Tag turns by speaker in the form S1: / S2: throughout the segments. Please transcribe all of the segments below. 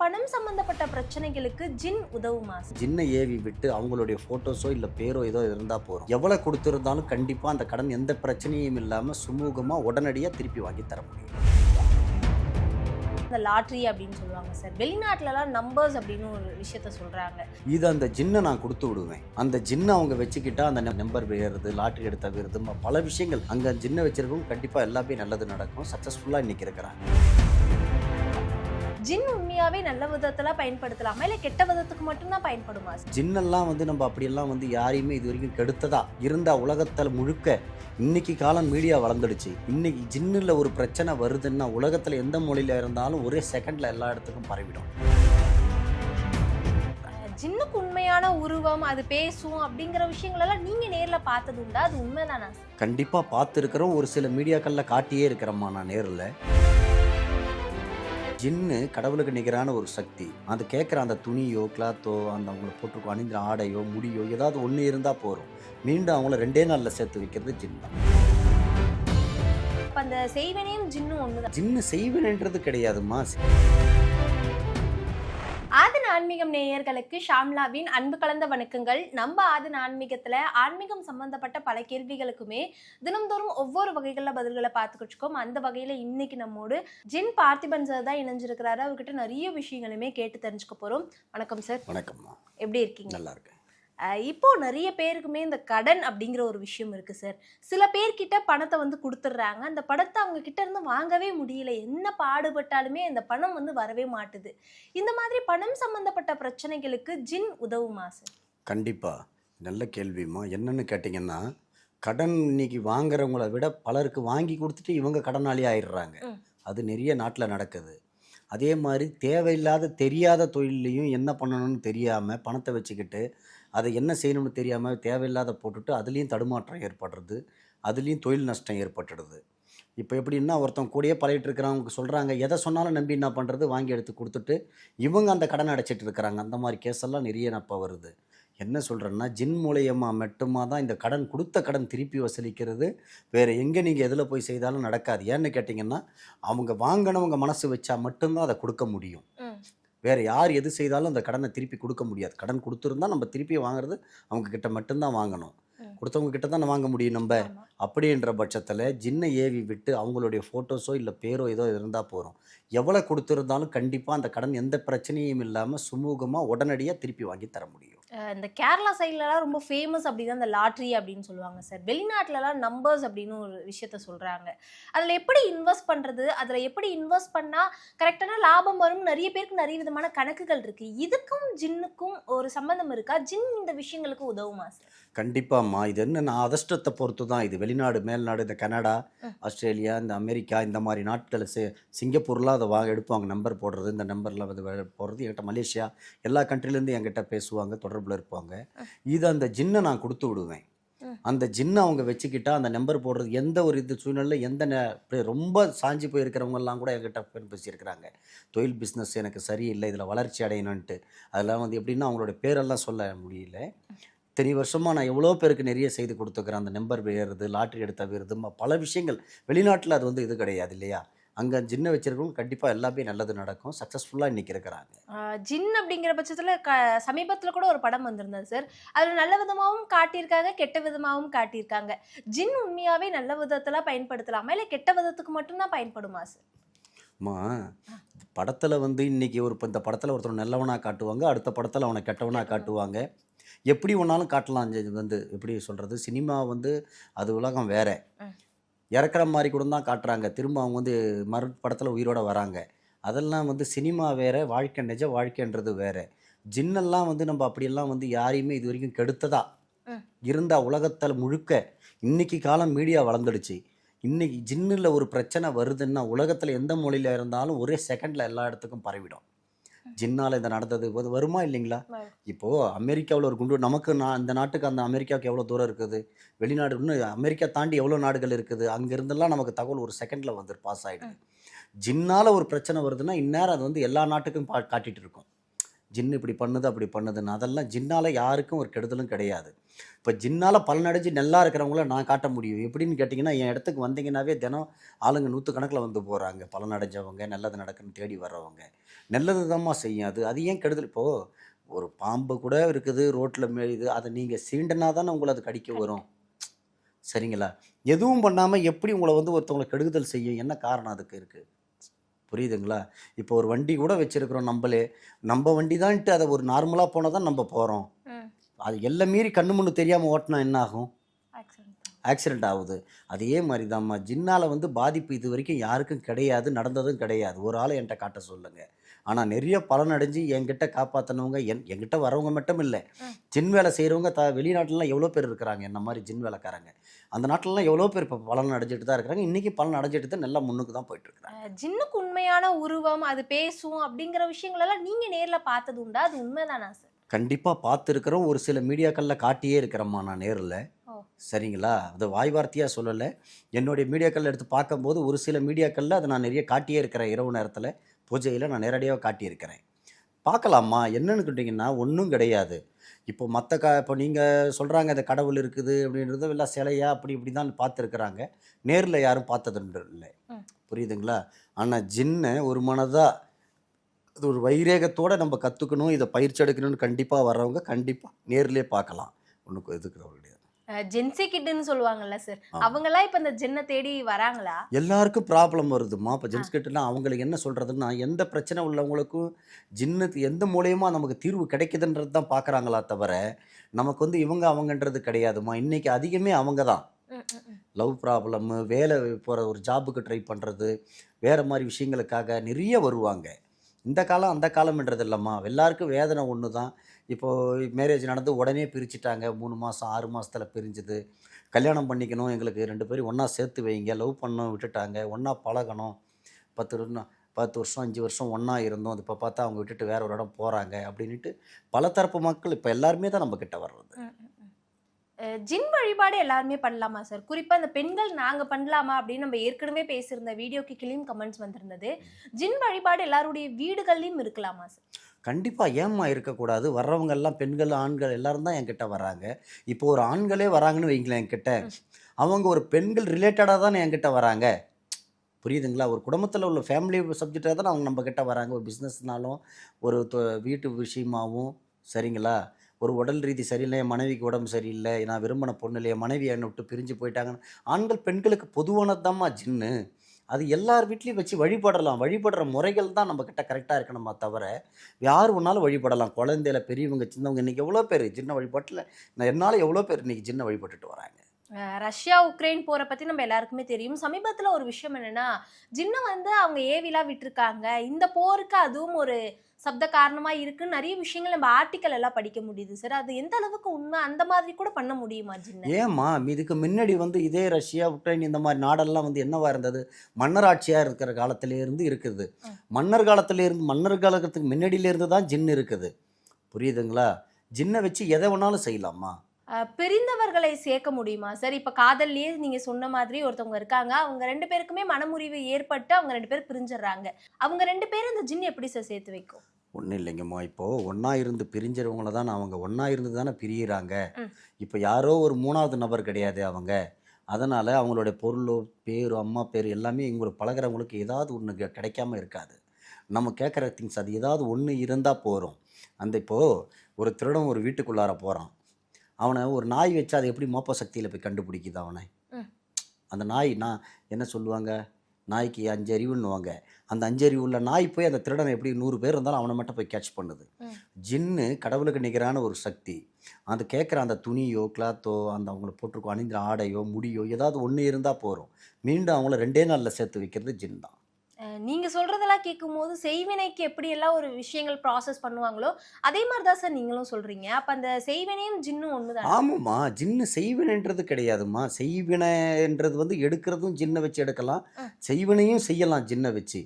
S1: பணம் சம்பந்தப்பட்ட பிரச்சனைகளுக்கு ஜின் உதவுமா
S2: ஜின்னை ஏவி விட்டு அவங்களுடைய ஃபோட்டோஸோ இல்லை பேரோ ஏதோ இருந்தால் போதும் எவ்வளோ கொடுத்துருந்தாலும் கண்டிப்பாக அந்த கடன் எந்த பிரச்சனையும் இல்லாமல் சுமூகமாக உடனடியாக திருப்பி வாங்கி தர முடியும்.
S1: இந்த லாட்ரி அப்படின்னு சொல்லுவாங்க சார். வெளிநாட்டுலலாம் நம்பர்ஸ் அப்படின்னு ஒரு விஷயத்த சொல்றாங்க.
S2: இது அந்த ஜின்னை நான் கொடுத்து விடுவேன். அந்த ஜின்னை அவங்க வச்சுக்கிட்டா அந்த நம்பர் ஏறுது லாட்ரி எடுத்த விருது பல விஷயங்கள். அங்கே ஜின்னை வச்சிருக்கவங்க கண்டிப்பாக எல்லாமே நல்லது நடக்கும். சக்ஸஸ்ஃபுல்லாக இன்னைக்கு இருக்கிறாங்க.
S1: ஜின் உண்மையாவே நல்ல விதத்துல பயன்படுத்தலாமா? இல்ல கெட்ட விதத்துக்கு மட்டும்தான் பயன்படுமா?
S2: ஜின்னெல்லாம் வந்து நம்ம அப்படியெல்லாம் வந்து யாரையுமே இது வரைக்கும் கெடுத்ததா? இருந்தா உலகத்தில் முழுக்க இன்னைக்கு காலம் மீடியா வளர்ந்துடுச்சு. இன்னைக்கு ஜின்னில் ஒரு பிரச்சனை வருதுன்னா உலகத்தில் எந்த மொழியில இருந்தாலும் ஒரே செகண்ட்ல எல்லா இடத்துக்கும் பரவிடும்.
S1: ஜின்னுக்கு உண்மையான உருவம் அது பேசும் அப்படிங்கிற விஷயங்கள் எல்லாம் நீங்க நேர்ல பார்த்தது உண்டா? அது உண்மைதானா?
S2: கண்டிப்பாக பார்த்துருக்குறோம். ஒரு சில மீடியாக்களில் காட்டியே இருக்கிறேம்மா நான் நேரில்? ஜின்னு கடவுளுக்கு நிகரான ஒரு சக்தி. அது கேட்குற அந்த துணியோ கிளாத்தோ அந்த அவங்கள போட்டிருக்கோ அணிந்த ஆடையோ முடியோ ஏதாவது ஒன்று இருந்தால் போதும். மீண்டும் அவங்கள ரெண்டே நாளில் சேர்த்து வைக்கிறது ஜின் தான்.
S1: அந்த செய்வனையும் ஜின்னும் ஒண்ணுதான்.
S2: ஜின்னு செய்வனன்றது கிடையாதுமா
S1: ஆன்மீகம் நேயர்களுக்கு ஷாம்லாவின் அன்பு கலந்த வணக்கங்கள். நம்ம ஆதன ஆன்மீகத்துல ஆன்மீகம் சம்பந்தப்பட்ட பல கேள்விகளுக்குமே தினம்தோறும் ஒவ்வொரு வகைகளில் பதில்களை பார்த்துக்கிட்டு இருக்கோம். அந்த வகையில இன்னைக்கு நம்மோடு ஜின் பார்த்திபன் சார் தான் இணைஞ்சிருக்கிறாரு. அவர்கிட்ட நிறைய விஷயங்களுமே கேட்டு தெரிஞ்சுக்க போறோம். வணக்கம் சார்
S2: வணக்கம்மா.
S1: எப்படி இருக்கீங்க?
S2: நல்லா இருக்கேன்.
S1: அஹ் இப்போ நிறைய பேருக்குமே இந்த கடன் அப்படிங்கிற ஒரு விஷயம் இருக்கு சார். சில பேர்கிட்ட பணத்தை வந்து கொடுத்துட்றாங்க. அந்த பணத்தை அவங்க கிட்ட இருந்து வாங்கவே முடியல. என்ன பாடுபட்டாலுமே அந்த பணம் வந்து வரவே மாட்டுது. இந்த மாதிரி பணம் சம்பந்தப்பட்ட பிரச்சனைகளுக்கு ஜின் உதவுமா சார்?
S2: கண்டிப்பாக நல்ல கேள்விம்மா என்னன்னு கேட்டிங்கன்னா கடன் இன்னைக்கு வாங்குறவங்கள விட பலருக்கு வாங்கி கொடுத்துட்டு இவங்க கடனாளி ஆயிடுறாங்க. அது நிறைய நாட்டில் நடக்குது. அதே மாதிரி தேவையில்லாத தெரியாத தொழிலையும் என்ன பண்ணணும்னு தெரியாமல் பணத்தை வச்சுக்கிட்டு அதை என்ன செய்யணும்னு தெரியாமல் தேவையில்லாத போட்டுட்டு அதுலேயும் தடுமாற்றம் ஏற்படுறது அதுலேயும் தொழில் நஷ்டம் ஏற்பட்டுடுது. இப்போ எப்படின்னா ஒருத்தன் கூடயே பழகிட்டு இருக்கிறவங்க சொல்கிறாங்க எதை சொன்னாலும் நம்பி என்ன பண்ணுறது வாங்கி எடுத்து கொடுத்துட்டு இவங்க அந்த கடன் அடைச்சிட்டு இருக்கிறாங்க. அந்த மாதிரி கேஸ் எல்லாம் நிறைய அப்போ வருது. என்ன சொல்கிறேன்னா ஜின் மூலியமாக மட்டுமா தான் இந்த கடன் கொடுத்த கடன் திருப்பி வசூலிக்கிறது. வேறு எங்கே நீங்கள் எதில் போய் செய்தாலும் நடக்காது. ஏன்னு கேட்டிங்கன்னா அவங்க வாங்கினவங்க மனசு வச்சா மட்டும்தான் அதை கொடுக்க முடியும். வேறு யார் எது செய்தாலும் அந்த கடனை திருப்பி கொடுக்க முடியாது. கடன் கொடுத்துருந்தா நம்ம திருப்பி வாங்குறது அவங்க கிட்ட மட்டும்தான் வாங்கணும். கொடுத்தவங்க கிட்ட தான் வாங்க முடியும் நம்ம. அப்படின்ற பட்சத்தில் ஜின்னை ஏவி விட்டு அவங்களுடைய ஃபோட்டோஸோ இல்லை பேரோ ஏதோ இருந்தால் போதும். எவ்வளோ கொடுத்துருந்தாலும் கண்டிப்பாக அந்த கடன் எந்த பிரச்சனையும் இல்லாமல் சுமூகமாக உடனடியாக திருப்பி வாங்கி தர முடியும்.
S1: இந்த கேரளா சைட்லலாம் ரொம்ப ஃபேமஸ் அப்படின்னா இந்த லாட்ரி அப்படின்னு சொல்லுவாங்க சார். வெளிநாட்டிலலாம் நம்பர்ஸ் அப்படின்னு ஒரு விஷயத்த சொல்கிறாங்க அதில் எப்படி இன்வெஸ்ட் பண்ணுறது அதில் எப்படி இன்வெஸ்ட் பண்ணால் கரெக்டான லாபம் வரும் நிறைய பேருக்கு நிறைய விதமான கணக்குகள் இருக்குது இதுக்கும் ஜின்னுக்கும் ஒரு சம்மந்தம் இருக்கா? ஜின் இந்த விஷயங்களுக்கு உதவுமா சார்?
S2: கண்டிப்பாம்மா இது என்ன அதிர்ஷ்டத்தை பொறுத்து தான் இது. வெளிநாடு மேல்நாடு இந்த கனடா
S1: ம்.
S2: ஆஸ்திரேலியா இந்த அமெரிக்கா இந்த மாதிரி நாட்கள் சி சிங்கப்பூர்லாம் அதை வாங்க எடுப்பாங்க. நம்பர் போடுறது இந்த நம்பரில் வந்து வே- போடுறது. என்கிட்ட மலேசியா எல்லா countryல-இருந்து என்கிட்ட பேசுவாங்க தொடர்பில் இருப்பாங்க. இது அந்த ஜின்னை நான் கொடுத்து விடுவேன்.
S1: ம்.
S2: அந்த ஜின்னை அவங்க வச்சுக்கிட்டா அந்த நம்பர் போடுறது எந்த ஒரு இது சூழ்நிலை எந்த ரொம்ப சாஞ்சி போயிருக்கிறவங்கெல்லாம் கூட என்கிட்ட பேசியிருக்கிறாங்க. தொழில் பிஸ்னஸ் எனக்கு சரியில்லை இதில் வளர்ச்சி அடையணுன்ட்டு அதெல்லாம் வந்து எப்படின்னா அவங்களோட பேரெல்லாம் சொல்ல முடியல. இத்தனை வருஷமாக நான் எவ்வளோ பேருக்கு நிறைய செய்து கொடுத்துக்கிறேன் அந்த நம்பர் ஏறுது லாட்ரி எடுத்த விருது பல விஷயங்கள். வெளிநாட்டில் அது வந்து இது கிடையாது இல்லையா? அங்கே ஜின்ன வச்சிருக்கவங்க கண்டிப்பாக எல்லாமே நல்லது நடக்கும். சக்ஸஸ்ஃபுல்லாக இன்னைக்கு இருக்கிறாங்க.
S1: ஜின் அப்படிங்கிற பட்சத்தில் க சமீபத்தில் கூட ஒரு படம் வந்திருந்தது சார். அதில் நல்ல விதமாகவும் காட்டியிருக்காங்க கெட்ட விதமாகவும் காட்டியிருக்காங்க. ஜின் உண்மையாவே நல்ல விதத்தில் பயன்படுத்தலாமா? இல்லை கெட்ட விதத்துக்கு மட்டும்தான் பயன்படுமா சார்?
S2: அம்மா படத்தில் வந்து இன்னைக்கு ஒரு இந்த படத்தில் ஒருத்தர் நல்லவனாக காட்டுவாங்க அடுத்த படத்தில் அவனை கெட்டவனாக காட்டுவாங்க. எப்படி ஒன்றாலும் காட்டலாம் இது வந்து எப்படி சொல்கிறது சினிமா வந்து அது உலகம் வேற. இறக்குற மாதிரி கூட தான் காட்டுறாங்க. திரும்ப அவங்க வந்து மறு படத்தில் உயிரோட வராங்க. அதெல்லாம் வந்து சினிமா வேற வாழ்க்கை நிஜ வாழ்க்கைன்றது வேற. ஜின்னெல்லாம் வந்து நம்ம அப்படியெல்லாம் வந்து யாரையுமே இது வரைக்கும் கெடுத்ததா?
S1: ம்.
S2: இருந்தா உலகத்தில் முழுக்க இன்னைக்கு காலம் மீடியா வளர்ந்துடுச்சு. இன்னைக்கு ஜின்னில் ஒரு பிரச்சனை வருதுன்னா உலகத்தில் எந்த மொழியில் இருந்தாலும் ஒரே செகண்டில் எல்லா இடத்துக்கும் பரவிடும். ஜின்னால் இந்த நடந்தது. வருமா இல்லைங்களா. இப்போது அமெரிக்காவில் ஒரு குண்டு நமக்கு நான் இந்த நாட்டுக்கு அந்த அமெரிக்காவுக்கு எவ்வளோ தூரம் இருக்குது? வெளிநாடு இன்னும் அமெரிக்கா தாண்டி எவ்வளோ நாடுகள் இருக்குது? அங்கேருந்தெல்லாம் நமக்கு தகவல் ஒரு செகண்டில் வந்து பாஸ் ஆகிடுது ஜின்னால் ஒரு பிரச்சனை வருதுன்னா இந்நேரம் அது வந்து எல்லா நாட்டுக்கும் பா காட்டிகிட்டு இருக்கும். ஜின்னு இப்படி பண்ணுது அப்படி பண்ணுதுன்னு. அதெல்லாம் ஜின்னால் யாருக்கும் ஒரு கெடுதலும் கிடையாது. இப்போ ஜின்னால் பலனடைஞ்சு நல்லா இருக்கிறவங்கள நான் காட்ட முடியும். எப்படின்னு கேட்டிங்கன்னா என் இடத்துக்கு வந்தீங்கன்னாவே தினம் ஆளுங்க நூற்றுக்கணக்கில் வந்து போகிறாங்க பலனடைஞ்சவங்க நல்லது நடக்குன்னு தேடி வர்றவங்க. நல்லது தான்மா செய்யும். அது அது ஏன் கெடுதல்? இப்போது ஒரு பாம்பு கூட இருக்குது ரோட்டில் மேயுது அதை நீங்கள் சீண்டனா தானே உங்களை அது கடிக்க வரும். சரிங்களா? எதுவும் பண்ணாமல் எப்படி உங்களை வந்து ஒருத்தவங்களை கெடுதல் செய்யும்? என்ன காரணம் அதுக்கு இருக்குது புரியுதுங்களா? இப்போ ஒரு வண்டி கூட வச்சுருக்குறோம் நம்மளே. நம்ம வண்டி தான்ட்டு அதை ஒரு நார்மலாக போனால் தான் நம்ம போகிறோம். அது எல்லாம் மீறி கண்ணு முன்னு தெரியாமல் ஓட்டினா என்ன ஆகும். ஆக்சிடென்ட் ஆகுது. அதே மாதிரி தான்மா ஜின்னால் வந்து பாதிப்பு இது வரைக்கும் யாருக்கும் கிடையாது நடந்ததும் கிடையாது. ஒரு ஆளை என்கிட்ட காட்ட சொல்லுங்கள் ஆனால் நிறைய பலனடைஞ்சு என்கிட்ட காப்பாற்றினவங்க என் என்கிட்ட வரவங்க மட்டும் இல்லை. ஜின் வேலை செய்கிறவங்க த வெளிநாட்டுலலாம் எவ்வளோ பேர் இருக்கிறாங்க? என்ன மாதிரி ஜின் வேலைக்காரங்க? அந்த நாட்டிலலாம் எவ்வளோ பேர் இப்போ பலன் அடைஞ்சிட்டு தான் இருக்கிறாங்க. இன்றைக்கி பலன் அடைஞ்சிட்டு தான் நல்லா முன்னுக்கு தான் போயிட்டுருக்குறாங்க
S1: அஹ் ஜின்னுக்கு உண்மையான உருவம் அது பேசும் அப்படிங்கிற விஷயங்கள் எல்லாம் நீங்க நேர்ல பார்த்தது உண்டா? அது உண்மைதானா சார்
S2: கண்டிப்பாக பார்த்துருக்குறோம். ஒரு சில மீடியாக்களில் காட்டியே இருக்கிறேம்மா நான் நேரில். சரிங்களா? அது வாய் வார்த்தையாக சொல்லலை. என்னுடைய மீடியாக்கள் எடுத்து பார்க்கும்போது ஒரு சில மீடியாக்களில் அதை நான் நிறைய காட்டியே இருக்கிறேன் இரவு நேரத்தில். பூஜையில் நான் நேரடியாக காட்டியிருக்கிறேன். பார்க்கலாமா? என்னன்னு கேட்டிங்கன்னா ஒன்றும் கிடையாது. இப்போ மற்ற க இப்போ நீங்கள் சொல்கிறாங்க இந்த கடவுள் இருக்குது அப்படின்றது எல்லாம் சிலையா? அப்படி இப்படி தான் பார்த்துருக்குறாங்க. நேரில் யாரும் பார்த்ததுண்டு இல்லை. புரியுதுங்களா? ஆனால் ஜின்னை ஒரு மனதாக அது ஒரு வைரேகத்தோட நம்ம கற்றுக்கணும் இதை பயிற்சி எடுக்கணும்னு கண்டிப்பாக வர்றவங்க கண்டிப்பாக நேர்லயே பார்க்கலாம். ஒன்றுக்கு எதுக்கு கிடையாது.
S1: ஜென்சி கிட்டுன்னு சொல்லுவாங்கல்ல சார்
S2: ஆமா.
S1: அவங்க எல்லாம் இப்ப இந்த ஜின்னை தேடி வராங்களா?
S2: எல்லாருக்கும் ப்ராப்ளம் வருதுமா இப்போ ஜென்ஸ் கிட்டலாம் அவங்களுக்கு என்ன சொல்கிறதுன்னா எந்த பிரச்சனை உள்ளவங்களுக்கும் ஜின்னுக்கு எந்த மூலியமா நமக்கு தீர்வு கிடைக்குதுன்றது தான் பார்க்குறாங்களா தவிர நமக்கு வந்து இவங்க அவங்கன்றது கிடையாதுமா இன்றைக்கி அதிகமே அவங்க தான். லவ் ப்ராப்ளம்மு வேலை போகிற ஒரு ஜாபுக்கு ட்ரை பண்ணுறது வேறு மாதிரி விஷயங்களுக்காக நிறைய வருவாங்க. இந்த காலம் அந்த காலம்ன்றது இல்லைம்மா. எல்லாருக்கும் வேதனை ஒன்று தான் இப்போது மேரேஜ் நடந்து உடனே பிரிச்சுட்டாங்க. மூணு மாதம் ஆறு மாதத்தில் பிரிஞ்சுது. கல்யாணம் பண்ணிக்கணும். எங்களுக்கு ரெண்டு பேரும் ஒன்றா சேர்த்து வைங்க. லவ் பண்ணணும் விட்டுட்டாங்க. ஒன்றா பழகணும். பத்து வருஷம் பத்து வருஷம் அஞ்சு வருஷம் ஒன்றா இருந்தோம். அது இப்போ பார்த்தா அவங்க விட்டுட்டு வேற ஒரு இடம் போகிறாங்க அப்படின்ட்டு பல தரப்பு மக்கள் இப்போ எல்லாருமே தான் நம்ம கிட்ட வர்றது.
S1: ஜின் வழிபாடு எல்லாருமே பண்ணலாமா சார்? குறிப்பா இந்த பெண்கள் நாங்க பண்ணலாமா அப்படின்னு நம்ம ஏற்கனவே பேசியிருந்த வீடியோக்கு கிளீம் கமெண்ட்ஸ் வந்திருந்தது. ஜின் வழிபாடு எல்லாருடைய வீடுகள்லயும் இருக்கலாமா சார்?
S2: கண்டிப்பாக ஏம்மா இருக்கக்கூடாது? வர்றவங்க எல்லாம் பெண்கள் ஆண்கள் எல்லாரும் தான் என்கிட்ட வராங்க. இப்போ ஒரு ஆண்களே வராங்கன்னு வைங்களேன் என்கிட்ட. அவங்க ஒரு பெண்கள் ரிலேட்டடாக தானே என்கிட்ட வராங்க. புரியுதுங்களா? ஒரு குடும்பத்தில் உள்ள ஃபேமிலி சப்ஜெக்டாக தான் அவங்க நம்ம கிட்ட வராங்க. ஒரு பிஸ்னஸ்னாலும் ஒரு தொ- வீட்டு விஷயமாவும் சரிங்களா? ஒரு உடல் ரீதி சரியில்லை என் மனைவிக்கு உடம்பு சரியில்லை நான் விரும்பின பொண்ணு இல்லை என் மனைவி என்னை விட்டு பிரிஞ்சு போயிட்டாங்கன்னு ஆண்கள் பெண்களுக்கு பொதுவானதாம்மா ஜின்னு. அது எல்லார் வீட்லேயும் வச்சு வழிபடலாம். வழிபடுற முறைகள் தான் நம்மக்கிட்ட கரெக்டாக இருக்கணுமா தவிர யார் ஒன்றாலும் வழிபடலாம்? குழந்தையில பெரியவங்க சின்னவங்க இன்றைக்கி எவ்வளோ பேர் சின்ன வழிபாட்டில் நான் என்னால் எவ்வளோ பேர் இன்றைக்கி சின்ன வழிபட்டுட்டு வராங்க?
S1: ரஷ்யா உக்ரைன் போரை பத்தி நம்ம எல்லாருக்குமே தெரியும். சமீபத்துல ஒரு விஷயம் என்னன்னா ஜின்னை வந்து அவங்க ஏவிலா விட்டிருக்காங்க. இந்த போருக்கு அதுவும் ஒரு சப்த காரணமா இருக்குன்னு நிறைய விஷயங்கள் நம்ம ஆர்டிக்கல் எல்லாம் படிக்க முடியுது. சார் அது எந்த அளவுக்கு உண்மை? அந்த மாதிரி கூட பண்ண முடியுமா ஜின்ன?
S2: ஏம்மா இதுக்கு முன்னாடி வந்து இதே ரஷ்யா உக்ரைன் இந்த மாதிரி நாடெல்லாம் வந்து என்னவா இருந்தது? மன்னராட்சியாக இருக்கிற காலத்திலே இருந்து இருக்குது. மன்னர் காலத்துல இருந்து மன்னர் காலத்துக்கு முன்னாடியில இருந்து தான் ஜின் இருக்குது. புரியுதுங்களா? ஜின்னை வச்சு எதை வேணாலும் செய்யலாமா?
S1: பிரிந்தவர்களை சேர்க்க முடியுமா? சார் இப்ப காதல்லயே நீங்க சொன்ன மாதிரி ஒருத்தவங்க இருக்காங்க. அவங்க ரெண்டு பேருக்குமே மனமுறிவு ஏற்பட்டு அவங்க ரெண்டு பேரும் பிரிஞ்சிடுறாங்க. அவங்க ரெண்டு பேரும் இந்த ஜின் எப்படி சார் சேர்த்து வைக்கும்?
S2: ஒன்றும் இல்லைங்கம்மா. இப்போது ஒன்றா இருந்து பிரிஞ்சவங்கள தான் அவங்க ஒன்றா இருந்து தானே பிரியிறாங்க. இப்போ யாரோ ஒரு மூணாவது நபர் கிடையாது அவங்க. அதனால் அவங்களுடைய பொருளோ பேரோ அம்மா பேர் எல்லாமே இவங்களை பழகுறவங்களுக்கு ஏதாவது ஒன்று கிடைக்காம இருக்காது. நம்ம கேட்குற திங்ஸ் அது ஏதாவது ஒன்று இருந்தால் போகிறோம் அந்த இப்போது ஒரு திருடன் ஒரு வீட்டுக்குள்ளார போகிறான் அவனை ஒரு நாய் வச்சு அதை எப்படி மோப்ப சக்தியில் போய் கண்டுபிடிக்குது அவனை. அந்த நாய் நான் என்ன சொல்லுவாங்க? நாய்க்கு அஞ்சு அறிவுன்னுவாங்க. அந்த அஞ்சு அறிவு உள்ள நாய் போய் அந்த திருடனை எப்படி நூறு பேர் இருந்தாலும் அவனை மட்டும் போய் கேட்ச் பண்ணுது. ஜின்னு கடவுளுக்கு நிகரான ஒரு சக்தி. அந்த கேட்குற அந்த துணியோ கிளாத்தோ அந்த அவங்கள போட்டிருக்கோ அணிந்த ஆடையோ முடியோ ஏதாவது ஒன்று இருந்தால் போகிறோம் மீண்டும் அவங்கள ரெண்டே நாளில் சேர்த்து வைக்கிறது ஜின் தான்.
S1: அஹ் நீங்க சொல்றதெல்லாம் கேட்கும்போது செய்வினைக்கு எப்படி எல்லாம் ஒரு விஷயங்கள் ப்ராசஸ் பண்ணுவாங்களோ அதே மாதிரி தான் சார் நீங்களும் சொல்றீங்க. அப்ப அந்த செய்வினையும் ஜின்னும் ஒண்ணுதான்?
S2: ஆமாம்மா. ஜின்னு செய்வினைன்றது கிடையாதும்மா. செய்வினைன்றது வந்து எடுக்கிறதும் ஜின்னை வச்சு எடுக்கலாம். செய்வினையும் செய்யலாம் ஜின்னை வச்சு.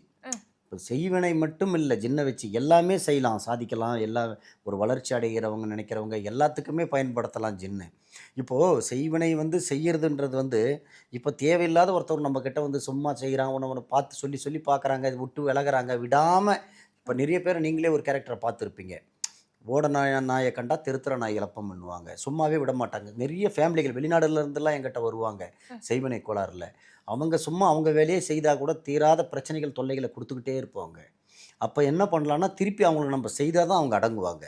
S2: செய்வினை மட்டும் இல்லை ஜின்னை வச்சு எல்லாமே செய்யலாம். சாதிக்கலாம் எல்லா ஒரு வளர்ச்சி அடைகிறவங்க நினைக்கிறவங்க எல்லாத்துக்குமே பயன்படுத்தலாம் ஜின்னு. இப்போது செய்வினை வந்து செய்யறதுன்றது வந்து இப்போ தேவையில்லாத ஒருத்தர் நம்மக்கிட்ட வந்து சும்மா செய்கிறான் உன்னை உன்னை பார்த்து சொல்லி சொல்லி பார்க்குறாங்க விட்டு விலகுறாங்க விடாமல் இப்போ நிறைய பேர் நீங்களே ஒரு கேரக்டரை பார்த்துருப்பீங்க. ஓட நாய நாயை கண்டா திருத்துற நாய் இழப்பம் பண்ணுவாங்க. சும்மாவே விட மாட்டாங்க. நிறைய ஃபேமிலிகள் வெளிநாடுல இருந்தெல்லாம் எங்கிட்ட வருவாங்க. செய்வினை கோளாறுல. அவங்க சும்மா அவங்க வேலையை செய்தால் கூட தீராத பிரச்சனைகள் தொல்லைகளை கொடுத்துக்கிட்டே இருப்பாங்க. அப்போ என்ன பண்ணலான்னா திருப்பி அவங்கள நம்ம செய்தால் தான் அவங்க அடங்குவாங்க.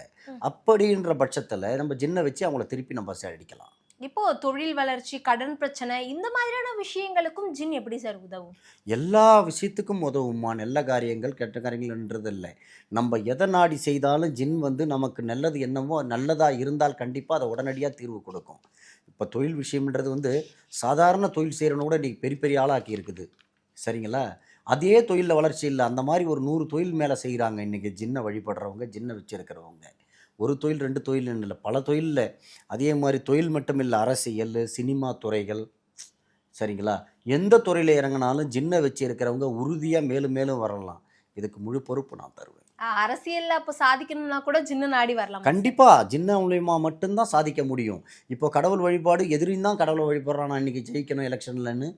S2: அப்படின்ற பட்சத்தில் நம்ம ஜின்னை வச்சு அவங்கள திருப்பி நம்ம அடிக்கலாம்.
S1: இப்போ தொழில் வளர்ச்சி கடன் பிரச்சனை இந்த மாதிரியான விஷயங்களுக்கும் ஜின் எப்படி சார் உதவும்?
S2: எல்லா விஷயத்துக்கும் உதவுமா நல்ல காரியங்கள் கெட்ட காரியங்கள்ன்றது இல்லை நம்ம எதை நாடி செய்தாலும் ஜின் வந்து நமக்கு நல்லது என்னவோ நல்லதாக இருந்தால் கண்டிப்பாக அதை உடனடியாக தீர்வு கொடுக்கும். இப்போ தொழில் விஷயம்ன்றது வந்து சாதாரண தொழில் செய்கிறவன கூட இன்றைக்கி பெரிய பெரிய ஆளாக்கி இருக்குது. சரிங்களா? அதே தொழிலில் வளர்ச்சி இல்லை. அந்த மாதிரி ஒரு நூறு தொழில் மேலே செய்கிறாங்க இன்றைக்கி ஜின்னை வழிபடுறவங்க ஜின்னை வச்சுருக்கிறவங்க. ஒரு தொழில் ரெண்டு தொழில் இல்லை. பல தொழிலில் அதே மாதிரி தொழில் மட்டும் இல்லை அரசியல் சினிமா துறைகள் சரிங்களா? எந்த துறையில் இறங்கினாலும் ஜின்னை வச்சு இருக்கிறவங்க உறுதியாக மேலும் மேலும் வரலாம். இதுக்கு முழு பொறுப்பு நான் தருவேன்.
S1: அரசியல்ல அப்ப சாதிக்கணும்னா கூட ஜின்னு நாடி வரலாம்.
S2: கண்டிப்பாக ஜின்ன மூலியமா மட்டும்தான் சாதிக்க முடியும். இப்போ கடவுள் வழிபாடு எதிரியும் தான் கடவுளை வழிபடுறான் நான் இன்னைக்கு ஜெயிக்கணும் எலெக்ஷன்லன்னு.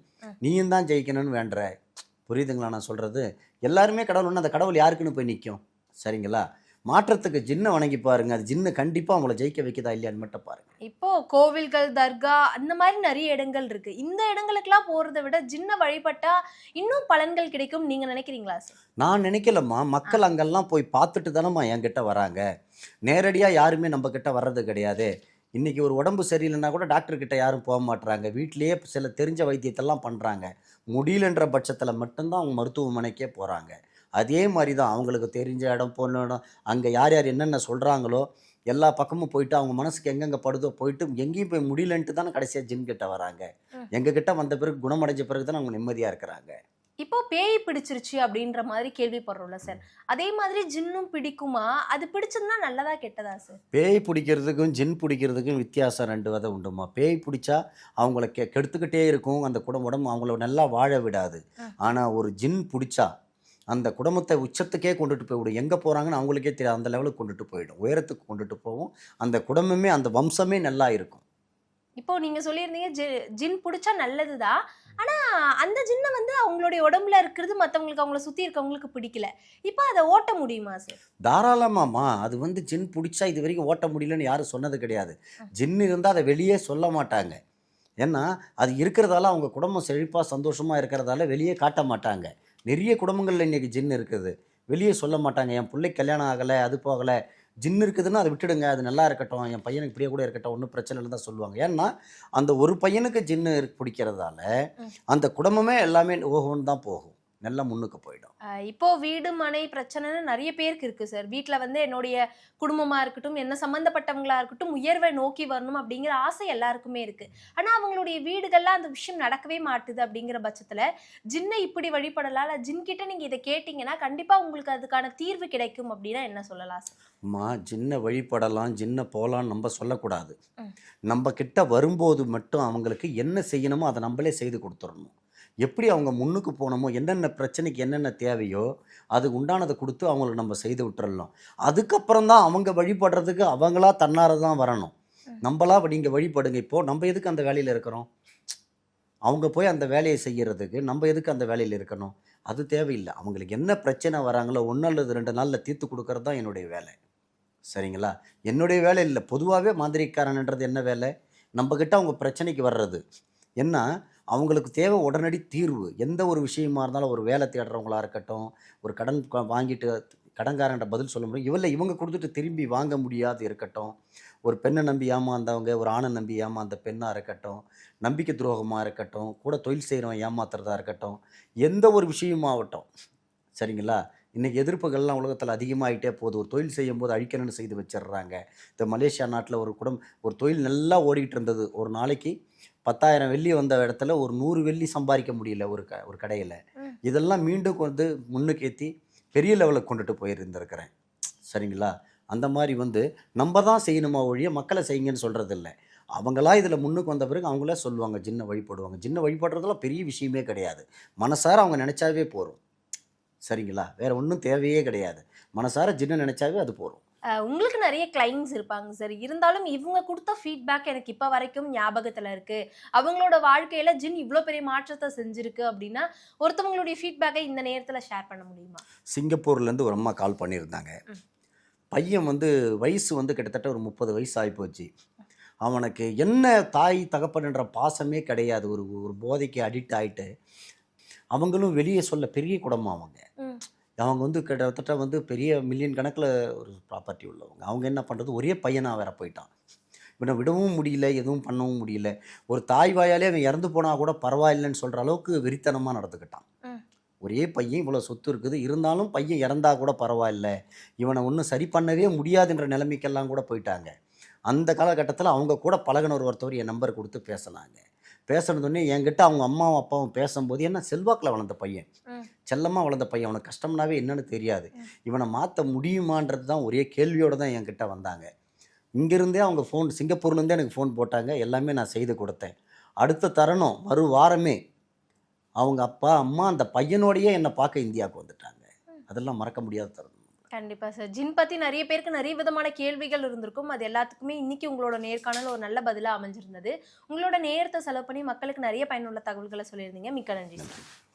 S2: நீயும் தான் ஜெயிக்கணும்னு வேண்டுற புரியுதுங்களா நான் சொல்கிறது எல்லாருமே கடவுள்னு அந்த கடவுள் யாருக்குன்னு போய் நிற்கும் சரிங்களா? மாற்றத்துக்கு ஜின்னை வணங்கி பாருங்க. அது ஜின்னு கண்டிப்பாக அவங்கள ஜெயிக்க வைக்குதா இல்லையான்னு மட்டும் பாருங்க.
S1: இப்போ கோவில்கள் தர்கா அந்த மாதிரி நிறைய இடங்கள் இருக்கு. இந்த இடங்களுக்கெல்லாம் போறதை விட ஜின்ன வழிபட்டா இன்னும் பலன்கள் கிடைக்கும் நீங்க நினைக்கிறீங்களா
S2: நான் நினைக்கலம்மா. மக்கள் அங்கெல்லாம் போய் பார்த்துட்டு தானம்மா என்கிட்ட வராங்க. நேரடியாக யாருமே நம்ம கிட்ட வர்றது கிடையாது. இன்னைக்கு ஒரு உடம்பு சரியில்லைன்னா கூட டாக்டர் கிட்ட யாரும் போக மாட்றாங்க. வீட்டிலேயே சில தெரிஞ்ச வைத்தியத்தெல்லாம் பண்ணுறாங்க முடியலன்ற பட்சத்தில் மட்டும்தான் அவங்க மருத்துவமனைக்கே போகிறாங்க அதே மாதிரி தான் அவங்களுக்கு தெரிஞ்ச இடம் போன இடம் அங்கே யார் யார் என்னென்ன சொல்கிறாங்களோ எல்லா பக்கமும் போயிட்டு அவங்க மனசுக்கு எங்கெங்கே படுதோ போயிட்டு எங்கேயும் போய் முடியலன்ட்டு தானே கடைசியாக ஜின் கிட்ட வராங்க.
S1: ம்.
S2: எங்ககிட்ட வந்த பிறகு குணமடைஞ்ச பிறகு தான் அவங்க நிம்மதியாக இருக்கிறாங்க.
S1: இப்போ பேய் பிடிச்சிருச்சு அப்படின்ற மாதிரி கேள்விப்படுறோம்ல சார். அதே மாதிரி ஜின்னும் பிடிக்குமா? அது பிடிச்சதுன்னா நல்லதா கெட்டதா சார்?
S2: பேய் பிடிக்கிறதுக்கும் ஜின் பிடிக்கிறதுக்கும் வித்தியாசம் ரெண்டு விதம் உண்டுமா? பேய் பிடிச்சா அவங்கள கெ கெடுத்துக்கிட்டே இருக்கும். அந்த குடும்ப உடம்பு அவங்கள நல்லா வாழ விடாது. ஆனால் ஒரு ஜின் பிடிச்சா அந்த குடும்பத்தை உச்சத்துக்கே கொண்டுட்டு போய்விடும் எங்கே போகிறாங்கன்னு அவங்களுக்கே தெரியாது. அந்த லெவலுக்கு கொண்டுட்டு போயிடும். உயரத்துக்கு கொண்டுட்டு போகும். அந்த குடும்பமே அந்த வம்சமே நல்லா இருக்கும்.
S1: இப்போ நீங்க சொல்லியிருந்தீங்க ஜின் பிடிச்சா நல்லதுதான் ஆனா அந்த ஜின்னை வந்து அவங்களுடைய உடம்புல இருக்கிறது மத்தவங்களுக்கு அவங்கள சுத்தி இருக்கவங்களுக்கு பிடிக்கல. இப்போ அதை ஓட்ட முடியுமா சார்?
S2: தாராளமாம்மா. அது வந்து ஜின் பிடிச்சா இது வரைக்கும் ஓட்ட முடியலன்னு யாரும் சொன்னது கிடையாது. ஜின் இருந்தால் அதை வெளியே சொல்ல மாட்டாங்க. ஏன்னா அது இருக்கிறதால அவங்க குடும்பம் செழிப்பாக சந்தோஷமாக இருக்கிறதால வெளியே காட்ட மாட்டாங்க. நிறைய குடும்பங்களில் இன்றைக்கி ஜின் இருக்குது. வெளியே சொல்ல மாட்டாங்க என் பிள்ளை கல்யாணம் ஆகலை அது போகலை. ஜின் இருக்குதுன்னா அதை விட்டுடுங்க அது நல்லா இருக்கட்டும் என் பையனுக்கு இப்படியே கூட இருக்கட்டும் ஒன்றும் பிரச்சனை இல்லை தான் சொல்லுவாங்க. ஏன்னா அந்த ஒரு பையனுக்கு ஜின்னு இருக்கு- பிடிக்கிறதால. அந்த குடும்பமே எல்லாமே ஓஹோன்னு தான் போகும். நல்லா முன்னுக்கு போயிடும்.
S1: இப்போ வீடு மனை பிரச்சனைன்னு நிறைய பேருக்கு இருக்கு சார். வீட்ல வந்து என்னுடைய குடும்பமா இருக்கட்டும் என்ன சம்பந்தப்பட்டவங்களா இருக்கட்டும் உயர்வை நோக்கி வரணும் அப்படிங்கிற ஆசை எல்லாருக்குமே இருக்கு. ஆனா அவங்களுடைய வீடுகள்ல அந்த விஷயம் நடக்கவே மாட்டுது அப்படிங்கிற பட்சத்துல ஜின்னை இப்படி வழிபடலாம் ஜின் கிட்ட நீங்க இதை கேட்டீங்கன்னா கண்டிப்பா உங்களுக்கு அதுக்கான தீர்வு கிடைக்கும் அப்படின்னா என்ன சொல்லலாம் சார்?
S2: அம்மா ஜின்ன வழிபடலாம் ஜின்ன போகலான்னு நம்ம சொல்லக்கூடாது. நம்ம கிட்ட வரும்போது மட்டும் அவங்களுக்கு என்ன செய்யணுமோ அதை நம்மளே செய்து கொடுத்துடணும். எப்படி அவங்க முன்னுக்கு போகணுமோ என்னென்ன பிரச்சனைக்கு என்னென்ன தேவையோ அதுக்கு உண்டானதை கொடுத்து அவங்களுக்கு நம்ம செய்து விட்டுறலாம். அதுக்கப்புறம் தான் அவங்க வழிபடுறதுக்கு அவங்களா தன்னார தான் வரணும். நம்மளா நீங்கள் வழிபடுங்க. இப்போ நம்ம எதுக்கு அந்த வேலையில் இருக்கிறோம்? அவங்க போய் அந்த வேலையை செய்யறதுக்கு நம்ம எதுக்கு அந்த வேலையில் இருக்கணும்? அது தேவையில்லை. அவங்களுக்கு என்ன பிரச்சனை வராங்களோ ஒன்று அல்லது ரெண்டு நாளில் தீர்த்து கொடுக்கறது தான் என்னுடைய வேலை. சரிங்களா? என்னுடைய வேலை இல்லை. பொதுவாகவே மாந்திரிக்காரன்ன்றது என்ன வேலை? நம்மக்கிட்ட அவங்க பிரச்சனைக்கு வர்றது. என்ன? அவங்களுக்கு தேவை உடனடி தீர்வு. எந்த ஒரு விஷயமா இருந்தாலும் ஒரு வேலை தேடுறவங்களா இருக்கட்டும் ஒரு கடன் வாங்கிட்டு கடன்காரன்ட்ட பதில் சொல்ல முடியும். இவல்ல இவங்க கொடுத்துட்டு திரும்பி வாங்க முடியாது இருக்கட்டும். ஒரு பெண்ணை நம்பி ஏமாந்தவங்க ஒரு ஆணை நம்பி ஏமாந்த பெண்ணாக இருக்கட்டும் நம்பிக்கை துரோகமாக இருக்கட்டும் கூட தொழில் செய்கிறவன் ஏமாத்துறதா இருக்கட்டும் எந்த ஒரு விஷயமாகட்டும். சரிங்களா? இன்றைக்கி எதிர்ப்புகள்லாம் உலகத்தில் அதிகமாகிட்டே போகுது. ஒரு தொழில் செய்யும் போது அழிக்கணும்னு செய்து வச்சிடுறாங்க. இந்த மலேசியா நாட்டில் ஒரு குடும்பம் ஒரு தொழில் நல்லா ஓடிக்கிட்டு இருந்தது. ஒரு நாளைக்கு பத்தாயிரம் வெள்ளி வந்த இடத்துல ஒரு நூறு வெள்ளி சம்பாதிக்க முடியல ஒரு க ஒரு கடையில். இதெல்லாம் மீண்டும் வந்து முன்னுக்கு ஏற்றி பெரிய லெவலுக்கு கொண்டுட்டு போயிருந்திருக்கிறேன். சரிங்களா? அந்த மாதிரி வந்து நம்ம தான் செய்யணுமா ஒழிய மக்களை செய்யுங்கன்னு சொல்கிறது இல்லை அவங்களா இதில் முன்னுக்கு வந்த பிறகு அவங்களே சொல்லுவாங்க ஜின்ன வழிபடுவாங்க ஜின்ன வழிபடுறதுலாம் பெரிய விஷயமே கிடையாது. மனசார அவங்க நினச்சாவே போகிறோம் சரிங்களா? வேற ஒன்றும் தேவையே கிடையாது. மனசார ஜின்னு நினைச்சாவே அது
S1: அஹ் உங்களுக்கு நிறைய கிளைண்ட்ஸ் இருப்பாங்க சார் இருந்தாலும் இவங்க கொடுத்த ஃபீட்பேக் எனக்கு இப்போ வரைக்கும் ஞாபகத்தில் இருக்கு. அவங்களோட வாழ்க்கையில ஜின் இவ்வளோ பெரிய மாற்றத்தை செஞ்சிருக்கு அப்படின்னா ஒருத்தவங்களுடைய ஃபீட்பேக்கை இந்த நேரத்தில் ஷேர் பண்ண முடியுமா?
S2: சிங்கப்பூர்லேருந்து ஒரு அம்மா கால் பண்ணியிருந்தாங்க. பையன் வந்து வயசு வந்து கிட்டத்தட்ட ஒரு முப்பது வயசு ஆகிப்போச்சு அவனுக்கு என்ன தாய் தகப்பன்ன்ற பாசமே கிடையாது. ஒரு ஒரு போதைக்கு அடிக்ட் ஆயிட்டு. அவங்களும் வெளியே சொல்ல பெரிய குடும்பம் அவங்க. அவங்க வந்து கிட்டத்தட்ட வந்து பெரிய மில்லியன் கணக்கில் ஒரு ப்ராப்பர்ட்டி உள்ளவங்க. அவங்க என்ன பண்ணுறது ஒரே பையனாக வேற போயிட்டான். இவனை விடவும் முடியல எதுவும் பண்ணவும் முடியல. ஒரு தாய் வாயாலே அவன் இறந்து போனால் கூட பரவாயில்லைன்னு சொல்கிற அளவுக்கு வெறித்தனமாக நடந்துக்கிட்டான். ஒரே பையன் இவ்வளோ சொத்து இருக்குது. இருந்தாலும் பையன் இறந்தா கூட பரவாயில்ல. இவனை ஒன்றும் சரி பண்ணவே முடியாதுன்ற நிலைமைக்கெல்லாம் கூட போயிட்டாங்க. அந்த காலகட்டத்தில் அவங்க கூட பழகுன ஒருத்தவர் என் நம்பர் கொடுத்து பேசினாங்க. பேசுனதுன்னே என்கிட்ட அவங்க அம்மாவும் அப்பாவும் பேசும்போது என்ன செல்வாக்கில் வளர்ந்த பையன். செல்லமாக வளர்ந்த பையன். அவனுக்கு கஷ்டம்னாவே என்னன்னு தெரியாது. இவனை மாற்ற முடியுமான்றது தான் ஒரே கேள்வியோடு தான் என்கிட்ட வந்தாங்க. இங்கேருந்தே அவங்க ஃபோன் சிங்கப்பூர்லேருந்தே எனக்கு ஃபோன் போட்டாங்க. எல்லாமே நான் செய்து கொடுத்தேன். அடுத்த தருணம் மறு வாரமே அவங்க அப்பா அம்மா அந்த பையனோடையே என்னை பார்க்க இந்தியாவுக்கு வந்துட்டாங்க. அதெல்லாம் மறக்க முடியாத தருணம்.
S1: கண்டிப்பாக சார். ஜின் பற்றி நிறைய பேருக்கு நிறைய விதமான கேள்விகள் இருந்திருக்கும். அது எல்லாத்துக்குமே இன்னைக்கு உங்களோட நேர்காணல் ஒரு நல்ல பதிலாக அமைஞ்சிருந்தது. உங்களோட நேரத்தை செலவு பண்ணி மக்களுக்கு நிறைய பயனுள்ள தகவல்களை சொல்லியிருந்தீங்க. மிக்க நன்றி சார்.